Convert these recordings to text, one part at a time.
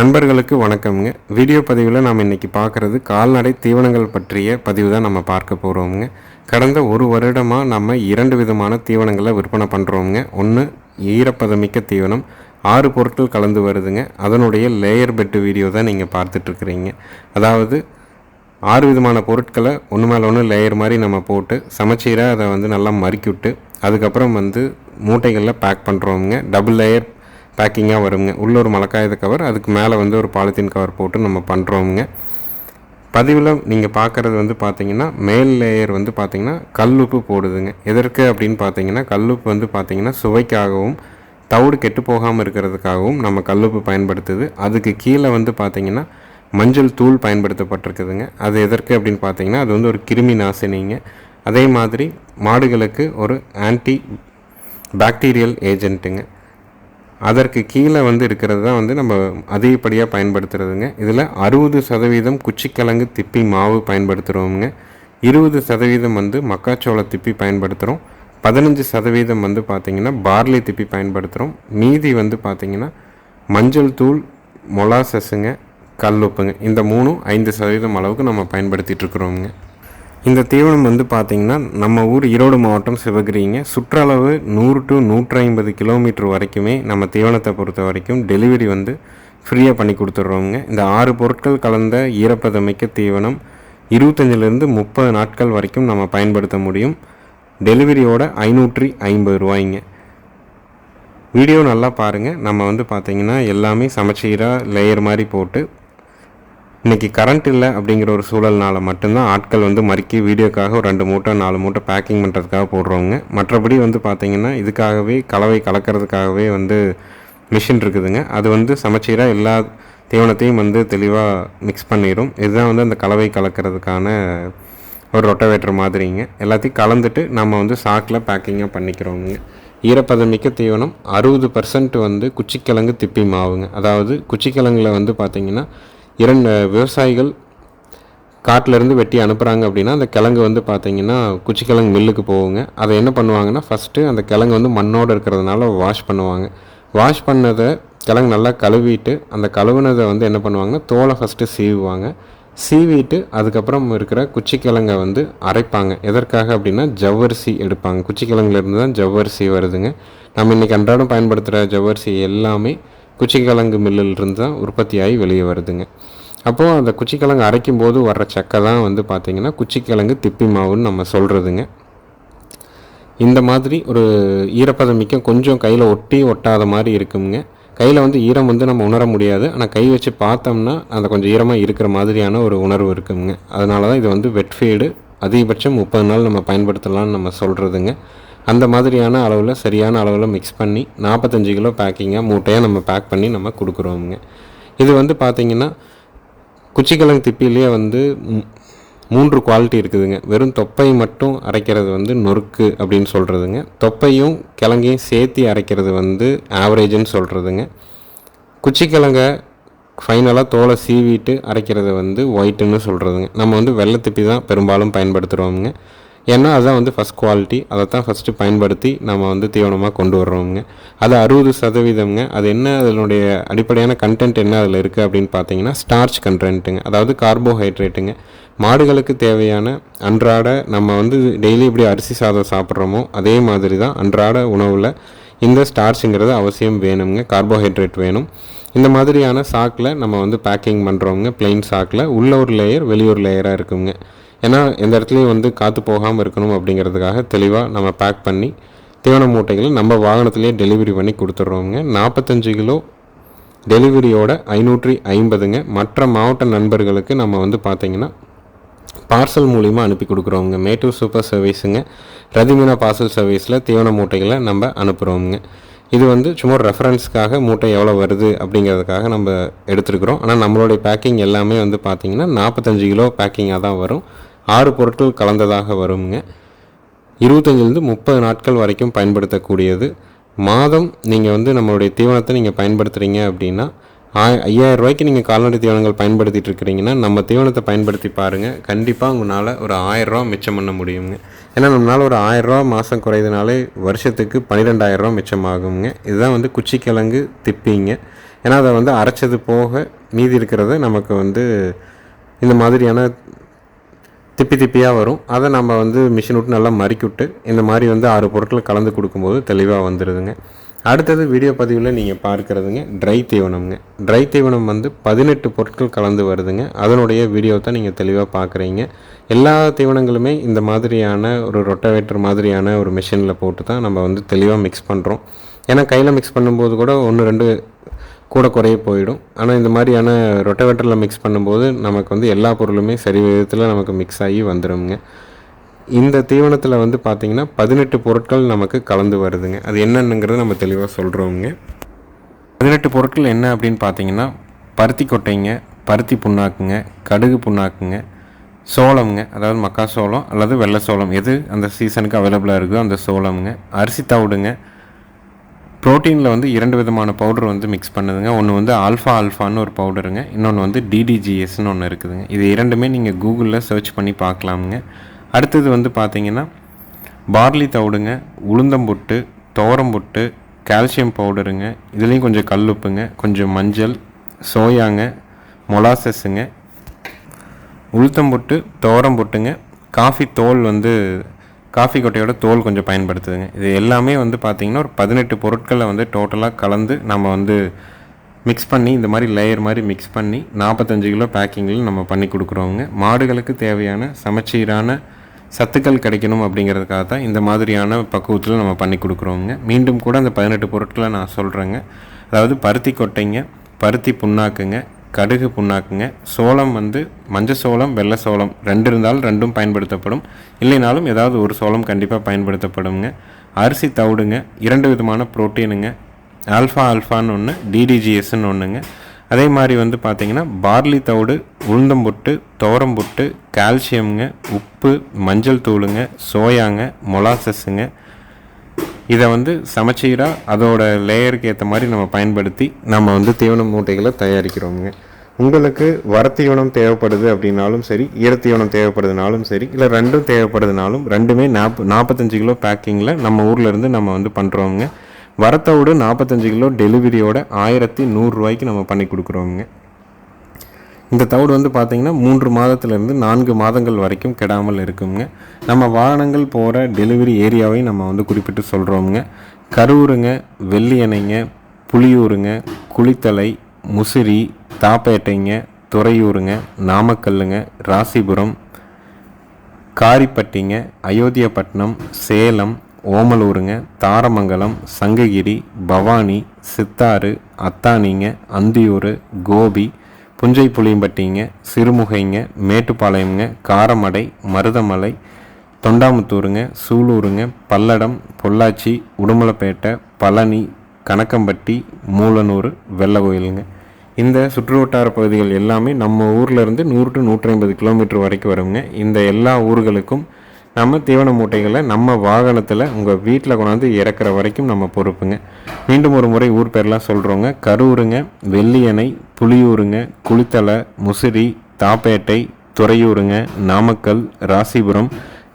நண்பர்களுக்கு வணக்கம்ங்க. வீடியோ பதிவில் நாம் இன்றைக்கி பார்க்குறது கால்நடை தீவனங்கள் பற்றிய பதிவு தான் நம்ம பார்க்க போகிறோமுங்க கடந்த ஒரு வருடமாக நம்ம இரண்டு விதமான தீவனங்களை விற்பனை பண்ணுறோமுங்க ஒன்று ஈரப்பதமிக்க தீவனம் ஆறு பொருட்கள் கலந்து வருதுங்க. அதனுடைய லேயர் பெட்டு வீடியோ தான் நீங்கள் பார்த்துட்ருக்குறீங்க. அதாவது ஆறு விதமான பொருட்களை ஒன்று மேலே ஒன்று லேயர் மாதிரி நம்ம போட்டு சமச்சீராக அதை வந்து நல்லா மறுக்கி விட்டு அதுக்கப்புறம் வந்து மூட்டைகளில் பேக் பண்ணுறோமுங்க டபுள் லேயர் பேக்கிங்காக வருங்க. உள்ள ஒரு மலக்காயத கவர் அதுக்கு மேலே வந்து ஒரு பாலித்தீன் கவர் போட்டு நம்ம பண்ணுறோமுங்க பதிவில் நீங்கள் பார்க்குறது வந்து பார்த்தீங்கன்னா மேல் லேயர் வந்து பார்த்தீங்கன்னா கல்லுப்பு போடுதுங்க. எதற்கு அப்படின்னு பார்த்தீங்கன்னா கல்லுப்பு வந்து பார்த்தீங்கன்னா சுவைக்காகவும் தவிடு கெட்டு போகாமல் இருக்கிறதுக்காகவும் நம்ம கல்லுப்பு பயன்படுத்துது. அதுக்கு கீழே வந்து பார்த்தீங்கன்னா மஞ்சள் தூள் பயன்படுத்தப்பட்டிருக்குதுங்க. அது எதற்கு அப்படின்னு பார்த்தீங்கன்னா அது வந்து ஒரு கிருமி நாசினிங்க. அதே மாதிரி மாடுகளுக்கு ஒரு ஆன்டி பாக்டீரியல் ஏஜென்ட்டுங்க அதற்கு கீழே வந்து இருக்கிறது தான் வந்து நம்ம அதிகப்படியாக பயன்படுத்துகிறதுங்க இதில் அறுபது சதவீதம் குச்சிக்கிழங்கு திப்பி மாவு பயன்படுத்துகிறோமுங்க இருபது சதவீதம் வந்து மக்காச்சோள திப்பி பயன்படுத்துகிறோம் பதினஞ்சு சதவீதம் வந்து பார்த்திங்கன்னா பார்லி திப்பி பயன்படுத்துகிறோம் மீதி வந்து பார்த்திங்கன்னா மஞ்சள் தூள் மொலாசஸுங்க கல்லுப்புங்க இந்த மூணும் ஐந்து சதவீதம் அளவுக்கு நம்ம பயன்படுத்திகிட்ருக்குறோமுங்க இந்த தீவனம் வந்து பார்த்திங்கன்னா நம்ம ஊர் ஈரோடு மாவட்டம் சிவகிரிங்க. சுற்றளவு நூறு டு நூற்றி ஐம்பது கிலோமீட்டர் வரைக்குமே நம்ம தீவனத்தை பொறுத்த வரைக்கும் டெலிவரி வந்து ஃப்ரீயாக பண்ணி கொடுத்துட்றோங்க இந்த ஆறு பொருட்கள் கலந்த ஈரப்பதமிக்க தீவனம் இருபத்தஞ்சிலிருந்து முப்பது நாட்கள் வரைக்கும் நம்ம பயன்படுத்த முடியும். டெலிவரியோட ஐநூற்றி ஐம்பது ரூபாய்ங்க. வீடியோ நல்லா பாருங்கள் நம்ம வந்து பார்த்திங்கன்னா எல்லாமே சமச்சீராக லேயர் மாதிரி போட்டு இன்றைக்கி கரண்ட் இல்லை அப்படிங்கிற ஒரு சூழல்னால் மட்டும்தான் ஆட்கள் வந்து மறுக்கி வீடியோக்காக ஒரு ரெண்டு மூட்டை நாலு மூட்டை பேக்கிங் பண்ணுறதுக்காக போடுறவங்க. மற்றபடி வந்து பார்த்திங்கன்னா இதுக்காகவே கலவை கலக்கிறதுக்காகவே வந்து மிஷின் இருக்குதுங்க. அது வந்து சமச்சீராக எல்லா தீவனத்தையும் வந்து தெளிவாக மிக்ஸ் பண்ணிடும் இதுதான் வந்து அந்த கலவை கலக்கிறதுக்கான ஒரு ரொட்டவேட்டர் மாதிரிங்க. எல்லாத்தையும் கலந்துட்டு நம்ம வந்து சாக்கில் பேக்கிங்காக பண்ணிக்கிறோங்க. ஈரப்பதமிக்க தீவனம் அறுபது பர்சன்ட் வந்து குச்சிக்கிழங்கு திப்பி மாவுங்க. அதாவது குச்சிக்கிழங்குல வந்து பார்த்திங்கன்னா இரண்டு விவசாயிகள் காட்டிலேருந்து வெட்டி அனுப்புகிறாங்க அப்படின்னா அந்த கிழங்கு வந்து பார்த்திங்கன்னா குச்சிக்கிழங்கு மில்லுக்கு போகுங்க. அதை என்ன பண்ணுவாங்கன்னா ஃபஸ்ட்டு அந்த கிழங்கு வந்து மண்ணோடு இருக்கிறதுனால வாஷ் பண்ணுவாங்க. வாஷ் பண்ணதை கிழங்கு நல்லா கழுவிட்டு அந்த கழுவுனதை வந்து என்ன பண்ணுவாங்கன்னா தோலை ஃபஸ்ட்டு சீவுவாங்க. சீவிட்டு அதுக்கப்புறம் இருக்கிற குச்சிக்கிழங்கை வந்து அரைப்பாங்க. எதற்காக அப்படின்னா ஜவ்வரிசி எடுப்பாங்க. குச்சிக்கிழங்குலேருந்து தான் ஜவ்வரிசி வருதுங்க. நம்ம இன்றைக்கி அன்றாடம் பயன்படுத்துகிற ஜவ்வரிசி எல்லாமே குச்சிக்கிழங்கு மில்லிலிருந்து தான் உற்பத்தியாகி வெளியே வருதுங்க. அப்போது அந்த குச்சிக்கிழங்கு அரைக்கும் போது வர்ற சக்கை தான் வந்து பார்த்திங்கன்னா குச்சிக்கிழங்கு திப்பி மாவுன்னு நம்ம சொல்கிறதுங்க இந்த மாதிரி ஒரு ஈரப்பதம் மிக்க கொஞ்சம் கையில் ஒட்டி ஒட்டாத மாதிரி இருக்குங்க. கையில் வந்து ஈரம் வந்து நம்ம உணர முடியாது. ஆனால் கை வச்சு பார்த்தோம்னா அந்த கொஞ்சம் ஈரமாக இருக்கிற மாதிரியான ஒரு உணர்வு இருக்குங்க. அதனால தான் இது வந்து வெட் ஃபீடு அதிகபட்சம் முப்பது நாள் நம்ம பயன்படுத்தலாம்னு நம்ம சொல்கிறதுங்க அந்த மாதிரியான அளவில் சரியான அளவில் மிக்ஸ் பண்ணி நாற்பத்தஞ்சு கிலோ பேக்கிங்காக மூட்டையாக நம்ம பேக் பண்ணி நம்ம கொடுக்குறோமுங்க. இது வந்து பார்த்திங்கன்னா குச்சிக்கிழங்கு திப்பிலேயே வந்து மூன்று குவாலிட்டி இருக்குதுங்க. வெறும் தொப்பை மட்டும் அரைக்கிறது வந்து நொறுக்கு அப்படின்னு சொல்கிறதுங்க தொப்பையும் கிழங்கையும் சேர்த்து அரைக்கிறது வந்து ஆவரேஜுன்னு சொல்கிறதுங்க குச்சிக்கிழங்க ஃபைனலாக தோலை சீவிட்டு அரைக்கிறது வந்து ஒயிட்டுன்னு சொல்கிறதுங்க நம்ம வந்து வெள்ளத்திப்பி தான் பெரும்பாலும் பயன்படுத்துகிறோமுங்க ஏன்னா அதுதான் வந்து ஃபஸ்ட் குவாலிட்டி அதை தான் ஃபஸ்ட்டு பயன்படுத்தி நம்ம வந்து தீவனமாக கொண்டு வர்றோங்க அது அறுபது சதவீதம்ங்க. அது என்ன அதனுடைய அடிப்படையான கண்டென்ட் என்ன அதில் இருக்குது அப்படின்னு பார்த்தீங்கன்னா ஸ்டார்ச் கண்டென்ட்டுங்க அதாவது கார்போஹைட்ரேட்டுங்க மாடுகளுக்கு தேவையான அன்றாட நம்ம வந்து டெய்லி இப்படி அரிசி சாதம் சாப்பிட்றோமோ அதே மாதிரி தான் அன்றாட உணவில் இந்த ஸ்டார்ச்சுங்கிறது அவசியம் வேணுங்க கார்போஹைட்ரேட் வேணும். இந்த மாதிரியான சாக்கில் நம்ம வந்து பேக்கிங் பண்ணுறோங்க பிளெயின் சாக்கில். உள்ள ஒரு லேயர் வெளியூர் லேயராக இருக்குங்க. ஏன்னா எந்த இடத்துலையும் வந்து காற்று போகாமல் இருக்கணும் அப்படிங்கிறதுக்காக தெளிவாக நம்ம பேக் பண்ணி தீவன மூட்டைகளை நம்ம வாகனத்திலேயே டெலிவரி பண்ணி கொடுத்துட்றோங்க நாற்பத்தஞ்சு கிலோ டெலிவரியோட ஐநூற்றி ஐம்பதுங்க. மற்ற மாவட்ட நண்பர்களுக்கு நம்ம வந்து பார்த்திங்கன்னா பார்சல் மூலிமா அனுப்பி கொடுக்குறோங்க மேட்டூர் சூப்பர் சர்வீஸுங்க ரதிமீனா பார்சல் சர்வீஸில் தீவன மூட்டைகளை நம்ம அனுப்புகிறோங்க இது வந்து சும்மா ரெஃபரன்ஸ்க்காக மூட்டை எவ்வளோ வருது அப்படிங்கிறதுக்காக நம்ம எடுத்துருக்குறோம். ஆனால் நம்மளுடைய பேக்கிங் எல்லாமே வந்து பார்த்திங்கன்னா நாற்பத்தஞ்சு கிலோ பேக்கிங்காக தான் வரும். ஆறு பொருட்கள் கலந்ததாக வருங்க. இருபத்தஞ்சிலிருந்து முப்பது நாட்கள் வரைக்கும் பயன்படுத்தக்கூடியது. மாதம் நீங்கள் வந்து நம்மளுடைய தீவனத்தை நீங்கள் பயன்படுத்துகிறீங்க அப்படின்னா ஆய் ஐயாயிரம் ரூபாய்க்கு நீங்கள் கால்நடை தீவனங்கள் பயன்படுத்திட்டு இருக்கிறீங்கன்னா நம்ம தீவனத்தை பயன்படுத்தி பாருங்கள் கண்டிப்பாக உங்களால் ஒரு ஆயிரரூவா மிச்சம் பண்ண முடியுங்க. ஏன்னா நம்மளால் ஒரு ஆயிரரூவா மாதம் குறையுதுனாலே வருஷத்துக்கு பன்னிரெண்டாயிரரூவா மிச்சமாகுங்க. இதுதான் வந்து குச்சிக்கிழங்கு திப்பிங்க. ஏன்னா அதை வந்து அரைச்சது போக மீதி இருக்கிறத நமக்கு வந்து இந்த மாதிரியான திப்பி திப்பியாக வரும். அதை நம்ம வந்து மிஷின் விட்டு நல்லா மறுக்கி விட்டு இந்த மாதிரி வந்து ஆறு பொருட்கள் கலந்து கொடுக்கும்போது தெளிவாக வந்துடுதுங்க அடுத்தது வீடியோ பதிவில் நீங்கள் பார்க்குறதுங்க ட்ரை தீவனம்ங்க. ட்ரை தீவனம் வந்து பதினெட்டு பொருட்கள் கலந்து வருதுங்க. அதனுடைய வீடியோ தான் நீங்கள் தெளிவாக பார்க்குறீங்க. எல்லா தீவனங்களுமே இந்த மாதிரியான ஒரு ரொட்டவேட்டர் மாதிரியான ஒரு மிஷினில் போட்டு தான் நம்ம வந்து தெளிவாக மிக்ஸ் பண்ணுறோம் ஏன்னா கையில் மிக்ஸ் பண்ணும்போது கூட ஒன்று ரெண்டு கூட குறைய போயிடும். ஆனால் இந்த மாதிரியான ரொட்டவேட்டரில் மிக்ஸ் பண்ணும்போது நமக்கு வந்து எல்லா பொருளுமே சரி விதத்தில் நமக்கு மிக்ஸ் ஆகி வந்துடும்ங்க இந்த தீவனத்தில் வந்து பார்த்திங்கன்னா பதினெட்டு பொருட்கள் நமக்கு கலந்து வருதுங்க. அது என்னென்னுங்கிறத நம்ம தெளிவாக சொல்கிறோங்க பதினெட்டு பொருட்கள் என்ன அப்படின்னு பார்த்தீங்கன்னா பருத்தி கொட்டைங்க பருத்தி புண்ணாக்குங்க கடுகு புண்ணாக்குங்க சோளம்ங்க அதாவது மக்கா சோளம் அல்லது வெள்ளை சோளம். எது அந்த சீசனுக்கு அவைலபிளாக இருக்குதோ அந்த சோளம்ங்க. அரிசி தவிடுங்க ப்ரோட்டீனில் வந்து இரண்டு விதமான பவுடர் வந்து மிக்ஸ் பண்ணுதுங்க. ஒன்று வந்து ஆல்ஃபா ஆல்ஃபான்னு ஒரு பவுடருங்க இன்னொன்று வந்து டிடிஜிஎஸ்ன்னு ஒன்று இருக்குதுங்க. இது இரண்டுமே நீங்கள் கூகுளில் சர்ச் பண்ணி பார்க்கலாமுங்க. அடுத்தது வந்து பார்த்தீங்கன்னா பார்லி தவிடுங்க உளுந்தம்புட்டு துவரம்புட்டு கால்சியம் பவுடருங்க இதுலேயும் கொஞ்சம் கல்லுப்புங்க கொஞ்சம் மஞ்சள் சோயாங்க மொலாசஸ்ஸுங்க துவரம் துவரம்புட்டுங்க. காஃபி தோல் வந்து காஃபி கொட்டையோட தோல் கொஞ்சம் பயன்படுத்துதுங்க. இது எல்லாமே வந்து பார்த்திங்கன்னா ஒரு பதினெட்டு பொருட்களை வந்து டோட்டலாக கலந்து நம்ம வந்து மிக்ஸ் பண்ணி இந்த மாதிரி லேயர் மாதிரி மிக்ஸ் பண்ணி நாற்பத்தஞ்சு கிலோ பேக்கிங்கில் நம்ம பண்ணி கொடுக்குறோங்க. மாடுகளுக்கு தேவையான சமச்சீரான சத்துக்கள் கிடைக்கணும் அப்படிங்கிறதுக்காக தான் இந்த மாதிரியான பக்குவத்தில் நம்ம பண்ணி கொடுக்குறோங்க. மீண்டும் கூட அந்த பதினெட்டு பொருட்களை நான் சொல்கிறேங்க அதாவது பருத்தி கொட்டைங்க பருத்தி புண்ணாக்குங்க கடுகு புண்ணாக்குங்க. சோளம் வந்து மஞ்சள் சோளம் வெள்ளை சோளம் ரெண்டு இருந்தாலும் ரெண்டும் பயன்படுத்தப்படும். இல்லைனாலும் ஏதாவது ஒரு சோளம் கண்டிப்பாக பயன்படுத்தப்படுங்க அரிசி தவிடுங்க இரண்டு விதமான புரோட்டீனுங்க. ஆல்ஃபா ஆல்ஃபான்னு ஒன்று டிடிஜிஎஸ்ன்னு ஒன்றுங்க அதே மாதிரி வந்து பார்த்திங்கன்னா பார்லி தவிடு உளுந்தம்புட்டு துவரம்புட்டு கால்சியம்ங்க உப்பு மஞ்சள் தூளுங்க சோயாங்க மொலாசஸ்ஸுங்க இதை வந்து சமச்சீராக அதோட லேயருக்கு ஏற்ற மாதிரி நம்ம பயன்படுத்தி நம்ம வந்து தீவன மூட்டைகளை தயாரிக்கிறோங்க உங்களுக்கு வரத்தீவனம் தேவைப்படுது அப்படின்னாலும் சரி ஈரத்தீவனம் தேவைப்படுதுனாலும் சரி இல்லை ரெண்டும் தேவைப்படுதுனாலும் ரெண்டுமே நாப் நாற்பத்தஞ்சு கிலோ பேக்கிங்கில் நம்ம ஊரில் இருந்து நம்ம வந்து பண்ணுறோங்க வரத்தோடு நாற்பத்தஞ்சு கிலோ டெலிவரியோட ஆயிரத்தி நூறுரூவாய்க்கு நம்ம பண்ணி கொடுக்குறோங்க இந்த தவிடு வந்து பார்த்திங்கன்னா மூன்று மாதத்துலேருந்து நான்கு மாதங்கள் வரைக்கும் கெடாமல் இருக்குங்க. நம்ம வாகனங்கள் போகிற டெலிவரி ஏரியாவையும் நம்ம வந்து குறிப்பிட்டு சொல்கிறோமுங்க கரூருங்க வெள்ளியணைங்க புளியூருங்க குளித்தலை முசிறி தாப்பேட்டைங்க துறையூருங்க நாமக்கல்லுங்க ராசிபுரம் காரிப்பட்டிங்க அயோத்தியாப்பட்டினம் சேலம் ஓமலூருங்க தாரமங்கலம் சங்ககிரி பவானி சித்தாறு அத்தானிங்க அந்தியூர் கோபி புஞ்சை புளியம்பட்டிங்க சிறுமுகைங்க மேட்டுப்பாளையம்ங்க காரமடை மருதமலை தொண்டாமுத்தூருங்க சூலூருங்க பல்லடம் பொள்ளாச்சி உடுமலைப்பேட்டை பழனி கணக்கம்பட்டி மூலனூர் வெள்ளகோயிலுங்க. இந்த சுற்றுவட்டார பகுதிகள் எல்லாமே நம்ம ஊர்லேருந்து நூறு டு நூற்றி ஐம்பது கிலோமீட்டர் வரைக்கும் வருங்க. இந்த எல்லா ஊர்களுக்கும் நம்ம தீவன மூட்டைகளை நம்ம வாகனத்தில் உங்கள் வீட்டில் கொண்டாந்து இறக்குற வரைக்கும் நம்ம பொறுப்புங்க. மீண்டும் ஒரு முறை ஊர் பேர்லாம் சொல்கிறோங்க கரூருங்க வெள்ளியணை புளியூருங்க குளித்தலை முசிறி தாப்பேட்டை துறையூருங்க நாமக்கல் ராசிபுரம்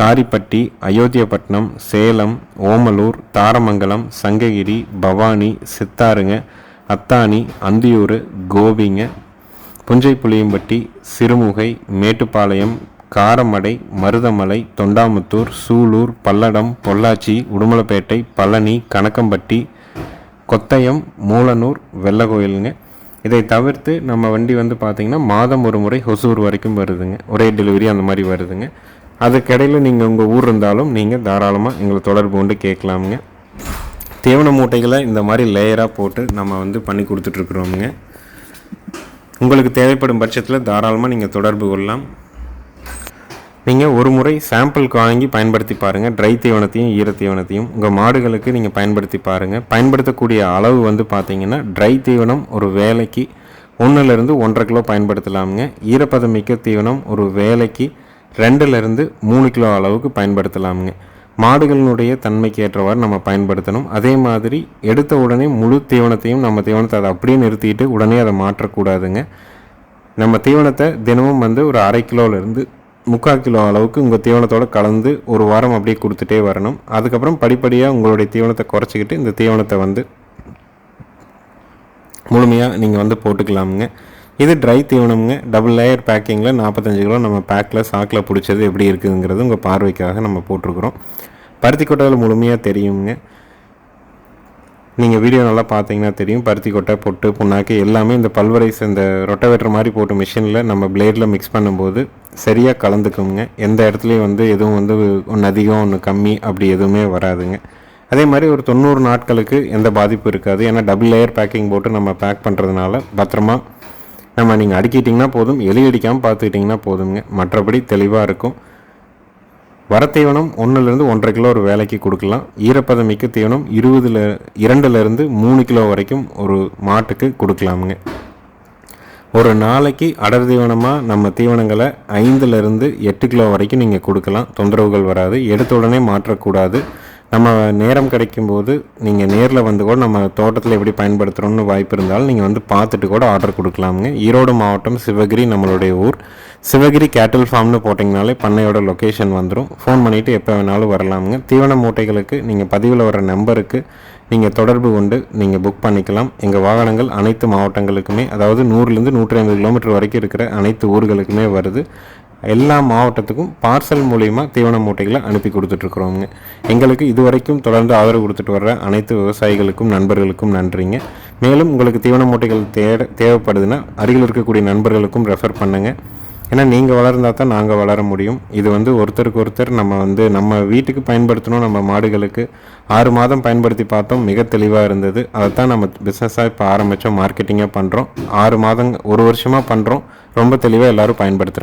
காரிப்பட்டி அயோத்தியப்பட்டினம் சேலம் ஓமலூர் தாரமங்கலம் சங்ககிரி பவானி சித்தாருங்க அத்தானி அந்தியூர் கோபிங்க புஞ்சை புளியம்பட்டி சிறுமுகை மேட்டுப்பாளையம் காரமடை மருதமலை தொண்டாமுத்தூர் சூலூர் பல்லடம் பொள்ளாச்சி உடுமலைப்பேட்டை பழனி கணக்கம்பட்டி கொத்தயம் மூலனூர் வெள்ளகோயிலுங்க. இதை தவிர்த்து நம்ம வண்டி வந்து பார்த்திங்கன்னா மாதம் ஒரு முறை ஹொசூர் வரைக்கும் வருதுங்க. ஒரே டெலிவரி அந்த மாதிரி வருதுங்க. அதுக்கிடையில் நீங்கள் உங்கள் ஊர் இருந்தாலும் நீங்கள் தாராளமாக எங்களை தொடர்பு கொண்டு கேட்கலாமுங்க. தீவன மூட்டைகளை இந்த மாதிரி லேயராக போட்டு நம்ம வந்து பண்ணி கொடுத்துட்ருக்குறோமுங்க உங்களுக்கு தேவைப்படும் பட்சத்தில் தாராளமாக நீங்கள் தொடர்பு கொள்ளலாம். நீங்கள் ஒரு முறை சாம்பிளுக்கு வாங்கி பயன்படுத்தி பாருங்கள் ட்ரை தீவனத்தையும் ஈர தீவனத்தையும் உங்கள் மாடுகளுக்கு நீங்கள் பயன்படுத்தி பாருங்கள் பயன்படுத்தக்கூடிய அளவு வந்து பார்த்தீங்கன்னா ட்ரை தீவனம் ஒரு வேலைக்கு ஒன்றுலேருந்து ஒன்றரை கிலோ பயன்படுத்தலாமுங்க. ஈரப்பதமிக்க தீவனம் ஒரு வேலைக்கு ரெண்டுலேருந்து மூணு கிலோ அளவுக்கு பயன்படுத்தலாமுங்க. மாடுகளினுடைய தன்மைக்கு ஏற்றவாறு நம்ம பயன்படுத்தணும். அதே மாதிரி எடுத்த உடனே முழு தீவனத்தையும் நம்ம தீவனத்தை அதை அப்படியே நிறுத்திட்டு உடனே அதை மாற்றக்கூடாதுங்க. நம்ம தீவனத்தை தினமும் வந்து ஒரு அரை கிலோலேருந்து முக்கால் கிலோ அளவுக்கு உங்கள் தீவனத்தோடு கலந்து ஒரு வாரம் அப்படியே கொடுத்துட்டே வரணும். அதுக்கப்புறம் படிப்படியாக உங்களுடைய தீவனத்தை குறைச்சிக்கிட்டு இந்த தீவனத்தை வந்து முழுமையாக நீங்கள் வந்து போட்டுக்கலாமுங்க. இது ட்ரை தீவனம்ங்க. டபுள் லேயர் பேக்கிங்கில் நாற்பத்தஞ்சு கிலோ நம்ம பேக்கில் சாக்கில் பிடிச்சது எப்படி இருக்குதுங்கிறது உங்கள் பார்வைக்காக நம்ம போட்டிருக்கிறோம். பருத்தி கொட்டையில் முழுமையாக தெரியுங்க. நீங்கள் வீடியோ நல்லா பார்த்தீங்கன்னா தெரியும். பருத்தி கொட்டை பொட்டு புண்ணாக்கு எல்லாமே இந்த பல்வரைஸ் இந்த ரொட்டவேட்டர் மாதிரி போட்டு மிஷினில் நம்ம பிளேடில் மிக்ஸ் பண்ணும்போது சரியாக கலந்துக்குங்க. எந்த இடத்துலையும் வந்து எதுவும் வந்து ஒன்று அதிகம் ஒன்று கம்மி அப்படி எதுவுமே வராதுங்க. அதே மாதிரி ஒரு தொண்ணூறு நாட்களுக்கு எந்த பாதிப்பும் இருக்காது. ஏன்னா டபுள் லேயர் பேக்கிங் போட்டு நம்ம பேக் பண்ணுறதுனால பத்திரமா நம்ம நீங்கள் அடுக்கிட்டிங்கன்னா போதும். எலி அடிக்காமல் பார்த்துக்கிட்டிங்கன்னா போதுங்க மற்றபடி தெளிவாக இருக்கும். வரத்தீவனம் ஒன்றுலேருந்து ஒன்றரை கிலோ ஒரு வேலைக்கு கொடுக்கலாம். ஈரப்பதம் மிக்க தீவனம் இருபதுல இரண்டுலேருந்து மூணு கிலோ வரைக்கும் ஒரு மாட்டுக்கு கொடுக்கலாமுங்க. ஒரு நாளைக்கு அடர் தீவனமாக நம்ம தீவனங்களை ஐந்துலேருந்து எட்டு கிலோ வரைக்கும் நீங்கள் கொடுக்கலாம். தொந்தரவுகள் வராது. எடுத்த உடனே மாற்றக்கூடாது. நம்ம நேரம் கிடைக்கும்போது நீங்கள் நேரில் வந்து கூட நம்ம தோட்டத்தில் எப்படி பயன்படுத்துகிறோம்னு வாய்ப்பு இருந்தாலும் நீங்கள் வந்து பார்த்துட்டு கூட ஆர்டர் கொடுக்கலாமுங்க. ஈரோடு மாவட்டம் சிவகிரி நம்மளுடைய ஊர். சிவகிரி கேட்டில் ஃபார்ம்னு போட்டிங்கனாலே பண்ணையோட லொக்கேஷன் வந்துடும் ஃபோன் பண்ணிவிட்டு எப்போ வேணாலும் வரலாமுங்க. தீவன மூட்டைகளுக்கு நீங்கள் பதிவில் வர நம்பருக்கு நீங்கள் தொடர்பு கொண்டு நீங்கள் புக் பண்ணிக்கலாம். எங்கள் வாகனங்கள் அனைத்து மாவட்டங்களுக்குமே அதாவது நூறுலேருந்து நூற்றி ஐம்பது கிலோமீட்டர் வரைக்கும் இருக்கிற அனைத்து ஊர்களுக்குமே வருது. எல்லா மாவட்டத்துக்கும் பார்சல் மூலயமா தீவன மூட்டைகளை அனுப்பி கொடுத்துட்ருக்குறோங்க. எங்களுக்கு இதுவரைக்கும் தொடர்ந்து ஆதரவு கொடுத்துட்டு வர்ற அனைத்து விவசாயிகளுக்கும் நண்பர்களுக்கும் நன்றிங்க. மேலும் உங்களுக்கு தீவன மூட்டைகள் தேட தேவைப்படுதுன்னா அருகில் இருக்கக்கூடிய நண்பர்களுக்கும் ரெஃபர் பண்ணுங்கள் ஏன்னா நீங்கள் வளர்ந்தால் தான் நாங்கள் வளர முடியும். இது வந்து ஒருத்தருக்கு ஒருத்தர் நம்ம வந்து நம்ம வீட்டுக்கு பயன்படுத்தணும் நம்ம மாடுகளுக்கு ஆறு மாதம் பயன்படுத்தி பார்த்தோம் மிக தெளிவாக இருந்தது. அதை தான் நம்ம பிஸ்னஸாக இப்போ ஆரம்பித்தோம் மார்க்கெட்டிங்காக பண்ணுறோம் ஆறு மாதங்க ஒரு வருஷமாக பண்ணுறோம் ரொம்ப தெளிவாக எல்லோரும் பயன்படுத்துகிறோம்